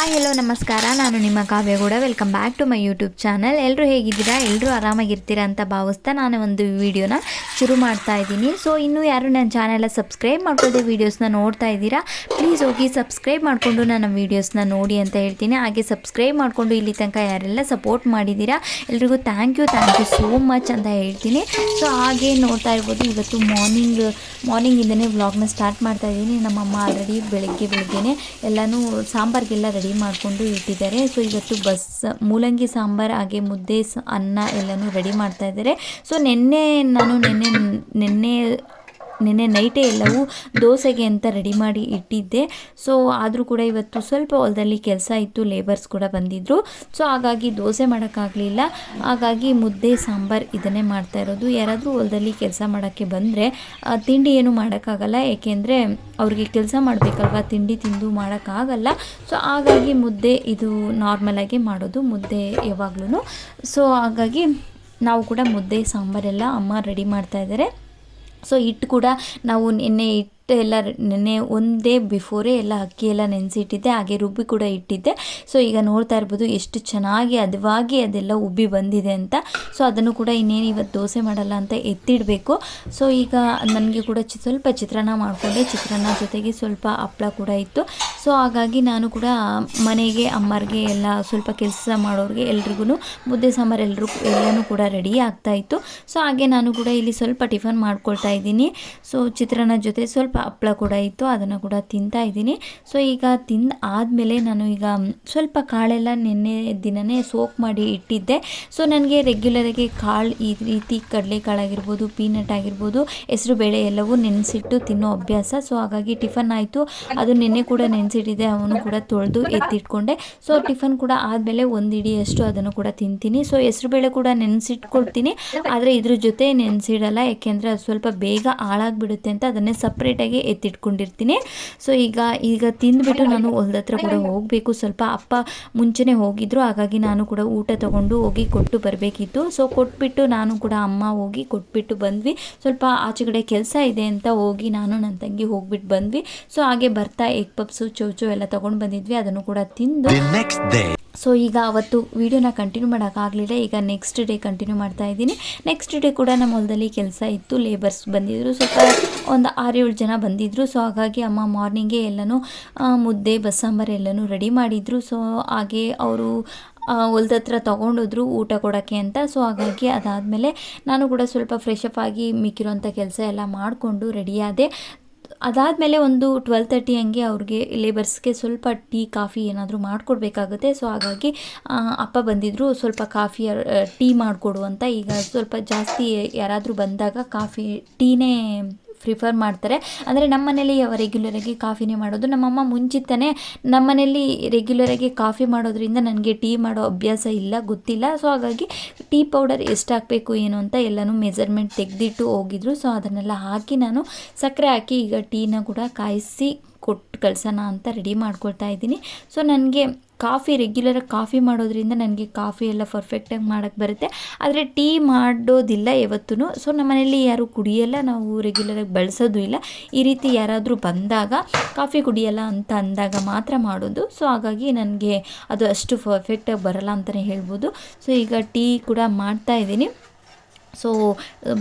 Hi hello ನಮಸ್ಕಾರ. ನಾನು ನಿಮ್ಮ Kavya Gowda welcome back to my YouTube channel ಎಲ್ಲರೂ ಹೇಗಿದ್ದೀರಾ? ಎಲ್ಲರೂ ಆರಾಮಾಗಿರ್ತೀರಾ ಅಂತ ಭಾವಿಸ್ತಾ ನಾನು ಒಂದು ವಿಡಿಯೋನ ಶುರು ಮಾಡ್ತಾ ಇದ್ದೀನಿ. ಸೊ ಇನ್ನೂ ಯಾರು ನನ್ನ ಚಾನೆಲ ಸಬ್ಸ್ಕ್ರೈಬ್ ಮಾಡ್ಕೊಳ್ಳದೆ ವೀಡಿಯೋಸ್ನ ನೋಡ್ತಾ ಇದ್ದೀರಾ ಪ್ಲೀಸ್ ಹೋಗಿ ಸಬ್ಸ್ಕ್ರೈಬ್ ಮಾಡಿಕೊಂಡು ನನ್ನ ವೀಡಿಯೋಸ್ನ ನೋಡಿ ಅಂತ ಹೇಳ್ತೀನಿ. ಹಾಗೆ ಸಬ್ಸ್ಕ್ರೈಬ್ ಮಾಡಿಕೊಂಡು ಇಲ್ಲಿ ತನಕ ಯಾರೆಲ್ಲ ಸಪೋರ್ಟ್ ಮಾಡಿದ್ದೀರಾ, ಎಲ್ರಿಗೂ thank you thank you so much ಅಂತ ಹೇಳ್ತೀನಿ. ಸೊ ಹಾಗೆ ನೋಡ್ತಾ ಇರ್ಬೋದು, ಇವತ್ತು ಮಾರ್ನಿಂಗ್ ಮಾರ್ನಿಂಗಿಂದನೇ ವ್ಲಾಗ್ನ ಸ್ಟಾರ್ಟ್ ಮಾಡ್ತಾ ಇದ್ದೀನಿ. ನಮ್ಮಮ್ಮ ಆಲ್ರೆಡಿ ಬೆಳಗ್ಗೆ, ಬೆಳಗ್ಗೆನೆ ಎಲ್ಲನೂ ಸಾಂಬಾರಿಗೆಲ್ಲ ರೆಡಿ ಮಾಡಿಕೊಂಡು ಇಟ್ಟಿದ್ದಾರೆ. ಸೊ ಇವತ್ತು ಬಸ್, ಮೂಲಂಗಿ ಸಾಂಬಾರು, ಹಾಗೆ ಮುದ್ದೆ ಅನ್ನ ಎಲ್ಲನೂ ರೆಡಿ ಮಾಡ್ತಾ ಇದ್ದಾರೆ. ಸೊ ನಿನ್ನೆ ನಾನು, ನಿನ್ನೆ ನಿನ್ನೆ ನಿನ್ನೆ ನೈಟೇ ಎಲ್ಲವೂ ದೋಸೆಗೆ ಅಂತ ರೆಡಿ ಮಾಡಿ ಇಟ್ಟಿದ್ದೆ. ಸೊ ಆದರೂ ಕೂಡ ಇವತ್ತು ಸ್ವಲ್ಪ ಹೊಲದಲ್ಲಿ ಕೆಲಸ ಇತ್ತು ಲೇಬರ್ಸ್ ಕೂಡ ಬಂದಿದ್ದರು ಸೊ ಹಾಗಾಗಿ ದೋಸೆ ಮಾಡೋಕ್ಕಾಗಲಿಲ್ಲ. ಹಾಗಾಗಿ ಮುದ್ದೆ, ಸಾಂಬಾರು ಇದನ್ನೇ ಮಾಡ್ತಾ ಇರೋದು. ಯಾರಾದರೂ ಹೊಲದಲ್ಲಿ ಕೆಲಸ ಮಾಡೋಕ್ಕೆ ಬಂದರೆ ತಿಂಡಿ ಏನು ಮಾಡೋಕ್ಕಾಗಲ್ಲ. ಏಕೆಂದರೆ ಅವ್ರಿಗೆ ಕೆಲಸ ಮಾಡಬೇಕಲ್ವ? ತಿಂಡಿ ತಿಂದು ಮಾಡೋಕ್ಕಾಗಲ್ಲ. ಸೊ ಹಾಗಾಗಿ ಮುದ್ದೆ ಇದು ನಾರ್ಮಲಾಗಿ ಮಾಡೋದು, ಮುದ್ದೆ ಯಾವಾಗ್ಲೂ ಸೊ ಹಾಗಾಗಿ ನಾವು ಕೂಡ ಮುದ್ದೆ, ಸಾಂಬಾರೆಲ್ಲ ಅಮ್ಮ ರೆಡಿ ಮಾಡ್ತಾ ಇದ್ದಾರೆ ಸೊ ಹಿಟ್ಟು ಕೂಡ ನಾವು ನಿನ್ನೆ ಎಲ್ಲ ನೆನ್ನೆ ಒಂದೇ ಬಿಫೋರೇ ಎಲ್ಲ ಅಕ್ಕಿ ಎಲ್ಲ ನೆನೆಸಿಟ್ಟಿದ್ದೆ, ಹಾಗೆ ರುಬ್ಬಿ ಕೂಡ ಇಟ್ಟಿದ್ದೆ. ಸೊ ಈಗ ನೋಡ್ತಾ ಇರ್ಬೋದು ಎಷ್ಟು ಚೆನ್ನಾಗಿ ಅದವಾಗಿ ಅದೆಲ್ಲ ಉಬ್ಬಿ ಬಂದಿದೆ ಅಂತ. ಸೊ ಅದನ್ನು ಕೂಡ ಇನ್ನೇನು ಇವತ್ತು ದೋಸೆ ಮಾಡಲ್ಲ ಅಂತ ಎತ್ತಿಡಬೇಕು. ಸೊ ಈಗ ನನಗೆ ಕೂಡ ಸ್ವಲ್ಪ ಚಿತ್ರಾನ್ನ ಮಾಡಿಕೊಂಡೆ. ಚಿತ್ರಾನ್ನ ಜೊತೆಗೆ ಸ್ವಲ್ಪ ಹಪ್ಪಳ ಕೂಡ ಇತ್ತು. ಸೊ ಹಾಗಾಗಿ ನಾನು ಕೂಡ ಮನೆಗೆ, ಅಮ್ಮರಿಗೆ ಎಲ್ಲ ಸ್ವಲ್ಪ ಕೆಲಸ ಮಾಡೋರಿಗೆ ಎಲ್ರಿಗೂ ಮುದ್ದೆ ಸಾಂಬಾರು ಎಲ್ಲರೂ ಎಲ್ಲನೂ ಕೂಡ ರೆಡಿ ಆಗ್ತಾ ಇತ್ತು. ಸೊ ಹಾಗೆ ನಾನು ಕೂಡ ಇಲ್ಲಿ ಸ್ವಲ್ಪ ಟಿಫನ್ ಮಾಡ್ಕೊಳ್ತಾ ಇದ್ದೀನಿ. ಸೊ ಚಿತ್ರಾನ್ನ ಜೊತೆ ಸ್ವಲ್ಪ ಹಪ್ಳ ಕೂಡ ಇತ್ತು, ಅದನ್ನು ಕೂಡ ತಿಂತಾ ಇದ್ದೀನಿ. ಸೊ ಈಗ ತಿಂದು ಆದಮೇಲೆ ನಾನು ಈಗ ಸ್ವಲ್ಪ ಕಾಳೆಲ್ಲ ನಿನ್ನೆ ದಿನವೇ ಸೋಕ್ ಮಾಡಿ ಇಟ್ಟಿದ್ದೆ. ಸೊ ನನಗೆ ರೆಗ್ಯುಲರಾಗಿ ಕಾಳು ಈ ರೀತಿ ಕಡಲೆಕಾಳಾಗಿರ್ಬೋದು ಪೀನಟ್ ಆಗಿರ್ಬೋದು, ಹೆಸರು ಬೇಳೆ ಎಲ್ಲವೂ ನೆನೆಸಿಟ್ಟು ತಿನ್ನೋ ಅಭ್ಯಾಸ. ಸೊ ಹಾಗಾಗಿ ಟಿಫನ್ ಆಯಿತು. ಅದು ನಿನ್ನೆ ಕೂಡ ನೆನೆಸಿಟ್ಟಿದ್ದೆ, ಅವನು ಕೂಡ ತೊಳೆದು ಎತ್ತಿಟ್ಕೊಂಡೆ. ಸೊ ಟಿಫನ್ ಕೂಡ ಆದಮೇಲೆ ಒಂದು ಇಡಿಯಷ್ಟು ಅದನ್ನು ಕೂಡ ತಿಂತೀನಿ. ಸೊ ಹೆಸರು ಬೇಳೆ ಕೂಡ ನೆನೆಸಿಟ್ಕೊಳ್ತೀನಿ. ಆದರೆ ಇದ್ರ ಜೊತೆ ನೆನೆಸಿಡಲ್ಲ, ಯಾಕೆಂದರೆ ಅದು ಸ್ವಲ್ಪ ಬೇಗ ಹಾಳಾಗಿಬಿಡುತ್ತೆ ಅಂತ ಅದನ್ನೇ ಸಪ್ರೇಟಾಗಿ ಎತ್ತಿಟ್ಕೊಂಡಿರ್ತೀನಿ. ಸೊ ಈಗ ಈಗ ತಿಂದುಬಿಟ್ಟು ನಾನು ಹೊಲ್ದ ಹತ್ರ ಕೂಡ ಹೋಗಬೇಕು. ಸ್ವಲ್ಪ ಅಪ್ಪ ಮುಂಚೆನೇ ಹೋಗಿದ್ರು. ಹಾಗಾಗಿ ನಾನು ಕೂಡ ಊಟ ತಗೊಂಡು ಹೋಗಿ ಕೊಟ್ಟು ಬರಬೇಕಿತ್ತು. ಸೊ ಕೊಟ್ಬಿಟ್ಟು ನಾನು ಕೂಡ ಅಮ್ಮ ಹೋಗಿ ಕೊಟ್ಬಿಟ್ಟು ಬಂದ್ವಿ. ಸ್ವಲ್ಪ ಆಚೆ ಕಡೆ ಕೆಲಸ ಇದೆ ಅಂತ ಹೋಗಿ ನಾನು ನನ್ನ ತಂಗಿ ಹೋಗ್ಬಿಟ್ಟು ಬಂದ್ವಿ. ಸೊ ಹಾಗೆ ಬರ್ತಾ ಎಗ್ ಪಪ್ಸು ಚೌಚು ಎಲ್ಲ ತೊಗೊಂಡು ಬಂದಿದ್ವಿ. ಅದನ್ನು ಕೂಡ ತಿಂದು ನೆಕ್ಸ್ಟ್ ಡೇ. ಸೊ ಈಗ ಅವತ್ತು ವೀಡಿಯೋನ ಕಂಟಿನ್ಯೂ ಮಾಡೋಕ್ಕಾಗಲಿಲ್ಲ ಈಗ ನೆಕ್ಸ್ಟ್ ಡೇ ಕಂಟಿನ್ಯೂ ಮಾಡ್ತಾ ಇದ್ದೀನಿ. ನೆಕ್ಸ್ಟ್ ಡೇ ಕೂಡ ನಮ್ಮ ಹೊಲದಲ್ಲಿ ಕೆಲಸ ಇತ್ತು. ಲೇಬರ್ಸ್ ಬಂದಿದ್ದರು ಸ್ವಲ್ಪ ಒಂದು ಆರು ಏಳು ಜನ ಬಂದಿದ್ದರು ಸೊ ಹಾಗಾಗಿ ಅಮ್ಮ ಮಾರ್ನಿಂಗೇ ಎಲ್ಲನೂ ಮುದ್ದೆ, ಬಸ್ಸಾಂಬಾರು ಎಲ್ಲನೂ ರೆಡಿ ಮಾಡಿದರು. ಸೊ ಹಾಗೆ ಅವರು ಹೊಲ್ದ ಹತ್ರ ತೊಗೊಂಡೋದ್ರು ಊಟ ಕೊಡೋಕ್ಕೆ ಅಂತ. ಸೊ ಹಾಗಾಗಿ ಅದಾದಮೇಲೆ ನಾನು ಕೂಡ ಸ್ವಲ್ಪ ಫ್ರೆಶ್ ಅಪ್ ಆಗಿ ಮಿಕ್ಕಿರೋಂಥ ಕೆಲಸ ಎಲ್ಲ ಮಾಡಿಕೊಂಡು ರೆಡಿಯಾದೆ ಅದಾದಮೇಲೆ ಒಂದು ಟ್ವೆಲ್ ತರ್ಟಿ ಹಂಗೆ ಅವ್ರಿಗೆ ಲೇಬರ್ಸ್ಗೆ ಸ್ವಲ್ಪ ಟೀ ಕಾಫಿ ಏನಾದರೂ ಮಾಡಿಕೊಡ್ಬೇಕಾಗುತ್ತೆ. ಸೊ ಹಾಗಾಗಿ ಅಪ್ಪ ಬಂದಿದ್ದರು ಸ್ವಲ್ಪ ಕಾಫಿ ಟೀ ಮಾಡಿಕೊಡು ಅಂತ. ಈಗ ಸ್ವಲ್ಪ ಜಾಸ್ತಿ ಯಾರಾದರೂ ಬಂದಾಗ ಕಾಫಿ ಟೀನೇ ಪ್ರಿಫರ್ ಮಾಡ್ತಾರೆ. ಅಂದರೆ ನಮ್ಮ ಮನೇಲಿ ರೆಗ್ಯುಲರಾಗಿ ಕಾಫಿನೇ ಮಾಡೋದು. ನಮ್ಮಮ್ಮ ಮುಂಚಿತನೇ ನಮ್ಮ ಮನೇಲಿ ರೆಗ್ಯುಲರಾಗಿ ಕಾಫಿ ಮಾಡೋದ್ರಿಂದ ನನಗೆ ಟೀ ಮಾಡೋ ಅಭ್ಯಾಸ ಇಲ್ಲ, ಗೊತ್ತಿಲ್ಲ. ಸೊ ಹಾಗಾಗಿ ಟೀ ಪೌಡರ್ ಎಷ್ಟು ಹಾಕಬೇಕು ಏನು ಅಂತ ಎಲ್ಲನೂ ಮೆಜರ್ಮೆಂಟ್ ತೆಗೆದಿಟ್ಟು ಹೋಗಿದ್ರು. ಸೊ ಅದನ್ನೆಲ್ಲ ಹಾಕಿ ನಾನು ಸಕ್ಕರೆ ಹಾಕಿ ಈಗ ಟೀನ ಕೂಡ ಕಾಯಿಸಿ ಕೊಟ್ಟು ಕಳ್ಸೋಣ ಅಂತ ರೆಡಿ ಮಾಡ್ಕೊಳ್ತಾ ಇದ್ದೀನಿ. ಸೊ ನನಗೆ ಕಾಫಿ ರೆಗ್ಯುಲರಾಗಿ ಕಾಫಿ ಮಾಡೋದ್ರಿಂದ ನನಗೆ ಕಾಫಿ ಎಲ್ಲ ಪರ್ಫೆಕ್ಟಾಗಿ ಮಾಡೋಕ್ಕೆ ಬರುತ್ತೆ. ಆದರೆ ಟೀ ಮಾಡೋದಿಲ್ಲ ಯಾವತ್ತೂ ಸೊ ನಮ್ಮ ಮನೇಲಿ ಯಾರು ಕುಡಿಯಲ್ಲ, ನಾವು ರೆಗ್ಯುಲರಾಗಿ ಬಳಸೋದು ಇಲ್ಲ. ಈ ರೀತಿ ಯಾರಾದರೂ ಬಂದಾಗ ಕಾಫಿ ಕುಡಿಯಲ್ಲ ಅಂತ ಅಂದಾಗ ಮಾತ್ರ ಮಾಡೋದು. ಸೊ ಹಾಗಾಗಿ ನನಗೆ ಅದು ಅಷ್ಟು ಪರ್ಫೆಕ್ಟಾಗಿ ಬರಲ್ಲ ಅಂತಲೇ ಹೇಳ್ಬೋದು. ಸೊ ಈಗ ಟೀ ಕೂಡ ಮಾಡ್ತಾ ಇದ್ದೀನಿ. ಸೊ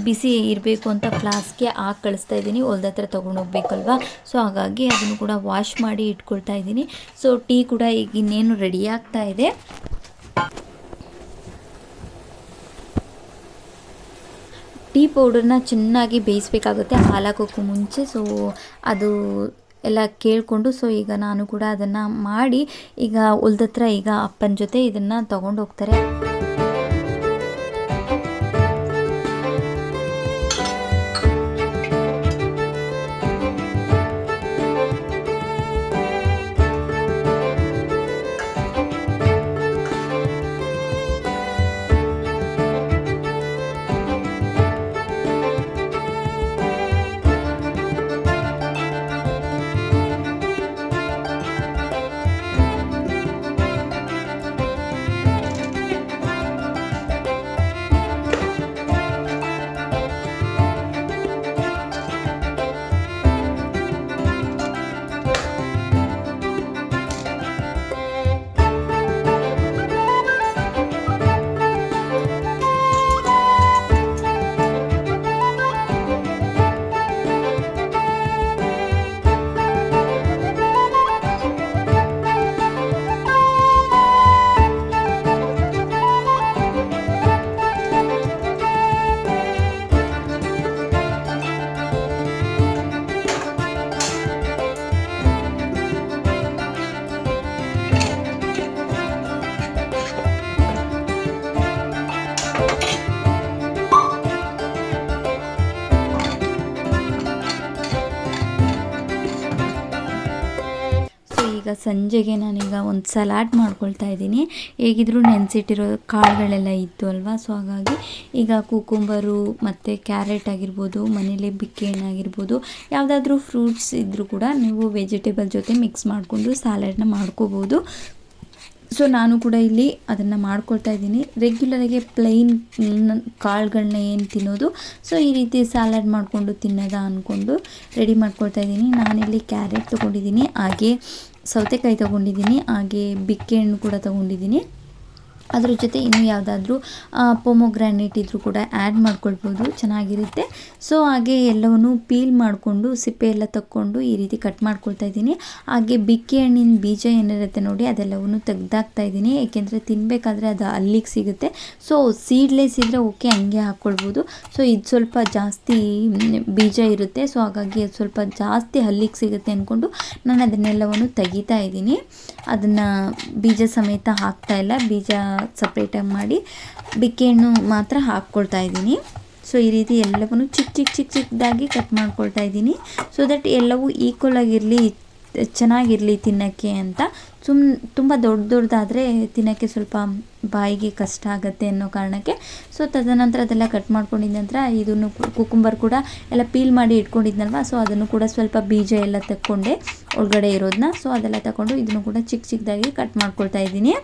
ಬಿಸಿ ಇರಬೇಕು ಅಂತ ಫ್ಲಾಸ್ಕ್ಗೆ ಹಾಕಿ ಕಳಿಸ್ತಾ ಇದ್ದೀನಿ. ಹೊಲ್ದ ಹತ್ರ ತೊಗೊಂಡು ಹೋಗ್ಬೇಕಲ್ವಾ? ಸೊ ಹಾಗಾಗಿ ಅದನ್ನು ಕೂಡ ವಾಶ್ ಮಾಡಿ ಇಟ್ಕೊಳ್ತಾ ಇದ್ದೀನಿ. ಸೊ ಟೀ ಕೂಡ ಈಗ ಇನ್ನೇನು ರೆಡಿ ಆಗ್ತಾ ಇದೆ. ಟೀ ಪೌಡರ್ನ ಚೆನ್ನಾಗಿ ಬೇಯಿಸ್ಬೇಕಾಗುತ್ತೆ. ಹಾಲಾಕೋಕ್ಕೂ ಮುಂಚೆ. ಸೊ ಅದು ಎಲ್ಲ ಕೇಳಿಕೊಂಡು ಸೊ ಈಗ ನಾನು ಕೂಡ ಅದನ್ನು ಮಾಡಿ, ಈಗ ಹೊಲ್ದತ್ರ ಈಗ ಅಪ್ಪನ ಜೊತೆ ಇದನ್ನು ತೊಗೊಂಡು ಹೋಗ್ತಾರೆ. ಸಂಜೆಗೆ ನಾನೀಗ ಒಂದು ಸಲಾಡ್ ಮಾಡ್ಕೊಳ್ತಾ ಇದ್ದೀನಿ. ಹೇಗಿದ್ರು ನೆನೆಸಿಟ್ಟಿರೋ ಕಾಳುಗಳೆಲ್ಲ ಇತ್ತು ಅಲ್ವಾ? ಸೊ ಹಾಗಾಗಿ ಈಗ ಕುಕುಂಬರು ಮತ್ತು ಕ್ಯಾರೆಟ್ ಆಗಿರ್ಬೋದು, ಮನೇಲಿ ಬಿಕ್ಕೆ ಹಣ್ಣಾಗಿರ್ಬೋದು ಯಾವುದಾದ್ರೂ ಫ್ರೂಟ್ಸ್ ಇದ್ದರೂ ಕೂಡ ನೀವು ವೆಜಿಟೇಬಲ್ ಜೊತೆ ಮಿಕ್ಸ್ ಮಾಡಿಕೊಂಡು ಸ್ಯಾಲಡ್ನ ಮಾಡ್ಕೋಬೋದು. ಸೊ ನಾನು ಕೂಡ ಇಲ್ಲಿ ಅದನ್ನು ಮಾಡ್ಕೊಳ್ತಾ ಇದ್ದೀನಿ. ರೆಗ್ಯುಲರಾಗಿ ಪ್ಲೈನ್ ಕಾಳುಗಳನ್ನ ಏನು ತಿನ್ನೋದು? ಸೊ ಈ ರೀತಿ ಸ್ಯಾಲಡ್ ಮಾಡಿಕೊಂಡು ತಿನ್ನೋದ ಅಂದ್ಕೊಂಡು ರೆಡಿ ಮಾಡ್ಕೊಳ್ತಾ ಇದ್ದೀನಿ. ನಾನಿಲ್ಲಿ ಕ್ಯಾರೆಟ್ ತೊಗೊಂಡಿದ್ದೀನಿ. ಹಾಗೆ ಸೌತೆಕಾಯಿ ತೊಗೊಂಡಿದ್ದೀನಿ ಹಾಗೆ ಬಿಕ್ಕೆ ಹಣ್ಣು ಕೂಡ ತೊಗೊಂಡಿದ್ದೀನಿ. ಅದ್ರ ಜೊತೆ ಇನ್ನೂ ಯಾವುದಾದ್ರೂ ಪೊಮೊಗ್ರಾನೇಟ್ ಇದ್ದರೂ ಕೂಡ ಆ್ಯಡ್ ಮಾಡ್ಕೊಳ್ಬೋದು, ಚೆನ್ನಾಗಿರುತ್ತೆ. ಸೊ ಹಾಗೆ ಎಲ್ಲವನ್ನು ಪೀಲ್ ಮಾಡಿಕೊಂಡು, ಸಿಪ್ಪೆ ಎಲ್ಲ ತಕ್ಕೊಂಡು ಈ ರೀತಿ ಕಟ್ ಮಾಡ್ಕೊಳ್ತಾ ಇದ್ದೀನಿ. ಹಾಗೆ ಬಿಕ್ಕಿ ಹಣ್ಣಿನ ಬೀಜ ಏನಿರುತ್ತೆ ನೋಡಿ, ಅದೆಲ್ಲವನ್ನು ತೆಗ್ದಾಕ್ತಾ ಇದ್ದೀನಿ. ಏಕೆಂದರೆ ತಿನ್ನಬೇಕಾದ್ರೆ ಅದು ಅಲ್ಲಿಗೆ ಸಿಗುತ್ತೆ. ಸೊ ಸೀಡ್ಲೆಸ್ ಇದ್ದರೆ ಓಕೆ ಹಂಗೆ ಹಾಕ್ಕೊಳ್ಬೋದು ಸೊ ಇದು ಸ್ವಲ್ಪ ಜಾಸ್ತಿ ಬೀಜ ಇರುತ್ತೆ. ಸೊ ಹಾಗಾಗಿ ಅದು ಸ್ವಲ್ಪ ಜಾಸ್ತಿ ಹಲ್ಲಿಗೆ ಸಿಗುತ್ತೆ ಅಂದ್ಕೊಂಡು ನಾನು ಅದನ್ನೆಲ್ಲವನ್ನು ತೆಗಿತಾ ಇದ್ದೀನಿ. ಅದನ್ನು ಬೀಜ ಸಮೇತ ಹಾಕ್ತಾ ಇಲ್ಲ. ಬೀಜ ಸಪ್ರೇಟಾಗಿ ಮಾಡಿ ಬಿಕ್ಕೆ ಹಣ್ಣು ಮಾತ್ರ ಹಾಕ್ಕೊಳ್ತಾ ಇದ್ದೀನಿ. ಸೊ ಈ ರೀತಿ ಎಲ್ಲವನ್ನು ಚಿಕ್ಕ ಚಿಕ್ಕ ಚಿಕ್ಕ ಚಿಕ್ಕದಾಗಿ ಕಟ್ ಮಾಡ್ಕೊಳ್ತಾ ಇದ್ದೀನಿ. ಸೊ ದಟ್ ಎಲ್ಲವೂ ಈಕ್ವಲ್ ಆಗಿರಲಿ, ಚೆನ್ನಾಗಿರಲಿ ತಿನ್ನೋಕ್ಕೆ ಅಂತ. ಸುಮ್, ತುಂಬ ದೊಡ್ಡ ದೊಡ್ಡದಾದರೆ ತಿನ್ನೋಕ್ಕೆ ಸ್ವಲ್ಪ ಬಾಯಿಗೆ ಕಷ್ಟ ಆಗುತ್ತೆ ಅನ್ನೋ ಕಾರಣಕ್ಕೆ. ಸೊ ತದನಂತರ ಅದೆಲ್ಲ ಕಟ್ ಮಾಡ್ಕೊಂಡಿದ್ದ ನಂತರ ಇದನ್ನು ಕುಕುಂಬರ್ ಕೂಡ ಎಲ್ಲ ಪೀಲ್ ಮಾಡಿ ಇಟ್ಕೊಂಡಿದ್ನಲ್ವ? ಸೊ ಅದನ್ನು ಕೂಡ ಸ್ವಲ್ಪ ಬೀಜ ಎಲ್ಲ ತಕ್ಕೊಂಡೆ ಒಳಗಡೆ ಇರೋದನ್ನ ಸೊ ಅದೆಲ್ಲ ತಗೊಂಡು ಇದನ್ನು ಕೂಡ ಚಿಕ್ಕ ಚಿಕ್ಕದಾಗಿ ಕಟ್ ಮಾಡ್ಕೊಳ್ತಾ ಇದ್ದೀನಿ.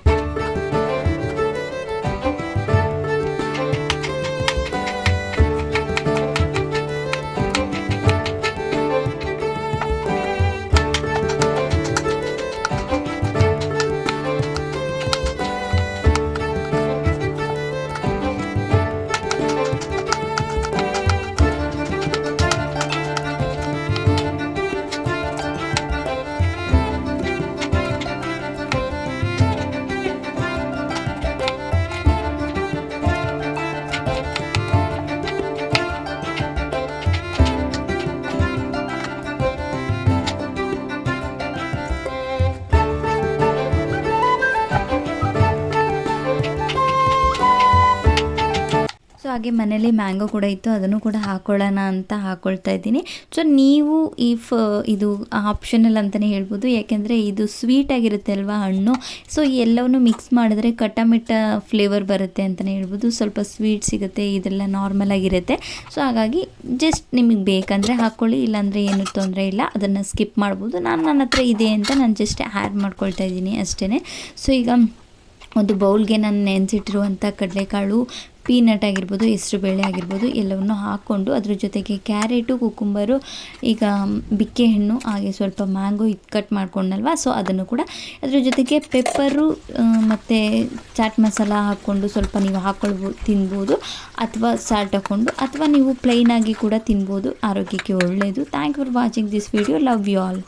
ಹಾಗೆ ಮನೇಲಿ ಮ್ಯಾಂಗೋ ಕೂಡ ಇತ್ತು, ಅದನ್ನು ಕೂಡ ಹಾಕೊಳ್ಳೋಣ ಅಂತ ಹಾಕ್ಕೊಳ್ತಾ ಇದ್ದೀನಿ. ಸೊ ನೀವು ಇಫ್ ಇದು ಆಪ್ಷನಲ್ ಅಂತಲೇ ಹೇಳ್ಬೋದು, ಯಾಕೆಂದರೆ ಇದು ಸ್ವೀಟ್ ಆಗಿರುತ್ತೆ ಅಲ್ವಾ ಹಣ್ಣು? ಸೊ ಎಲ್ಲವನ್ನು ಮಿಕ್ಸ್ ಮಾಡಿದ್ರೆ ಕಟ್ಟಮಿಟ್ಟ ಫ್ಲೇವರ್ ಬರುತ್ತೆ ಅಂತಲೇ ಹೇಳ್ಬೋದು. ಸ್ವಲ್ಪ ಸ್ವೀಟ್ ಸಿಗುತ್ತೆ, ಇದೆಲ್ಲ ನಾರ್ಮಲ್ ಆಗಿರುತ್ತೆ. ಸೊ ಹಾಗಾಗಿ ಜಸ್ಟ್ ನಿಮಗೆ ಬೇಕಂದರೆ ಹಾಕ್ಕೊಳ್ಳಿ ಇಲ್ಲಾಂದರೆ ಏನೂ ತೊಂದರೆ ಇಲ್ಲ. ಅದನ್ನು ಸ್ಕಿಪ್ ಮಾಡ್ಬೋದು. ನಾನು ನನ್ನ ಹತ್ರ ಇದೆ ಅಂತ ನಾನು ಜಸ್ಟ್ ಆ್ಯಡ್ ಮಾಡ್ಕೊಳ್ತಾ ಇದ್ದೀನಿ ಅಷ್ಟೇ ಸೊ ಈಗ ಒಂದು ಬೌಲ್ಗೆ ನಾನು ನೆನೆಸಿಟ್ಟಿರುವಂಥ ಕಡಲೆಕಾಳು ಪೀನಟ್ ಆಗಿರ್ಬೋದು ಹೆಸರುಬೇಳೆ ಆಗಿರ್ಬೋದು, ಎಲ್ಲವನ್ನು ಹಾಕ್ಕೊಂಡು ಅದ್ರ ಜೊತೆಗೆ ಕ್ಯಾರೆಟು, ಕುಕುಂಬರು, ಈಗ ಬಿಕ್ಕೆ ಹಣ್ಣು, ಹಾಗೆ ಸ್ವಲ್ಪ ಮ್ಯಾಂಗೋ ಇದು ಕಟ್ ಮಾಡ್ಕೊಂಡಲ್ವ? ಸೊ ಅದನ್ನು ಕೂಡ ಅದ್ರ ಜೊತೆಗೆ ಪೆಪ್ಪರು ಮತ್ತು ಚಾಟ್ ಮಸಾಲ ಹಾಕ್ಕೊಂಡು ಸ್ವಲ್ಪ ನೀವು ಹಾಕ್ಕೊಳ್ಬೋದು ತಿನ್ಬೋದು, ಅಥವಾ ಸಾಲ್ಟ್ ಹಾಕ್ಕೊಂಡು, ಅಥವಾ ನೀವು ಪ್ಲೈನಾಗಿ ಕೂಡ ತಿನ್ಬೋದು. ಆರೋಗ್ಯಕ್ಕೆ ಒಳ್ಳೆಯದು thank for watching this video love you all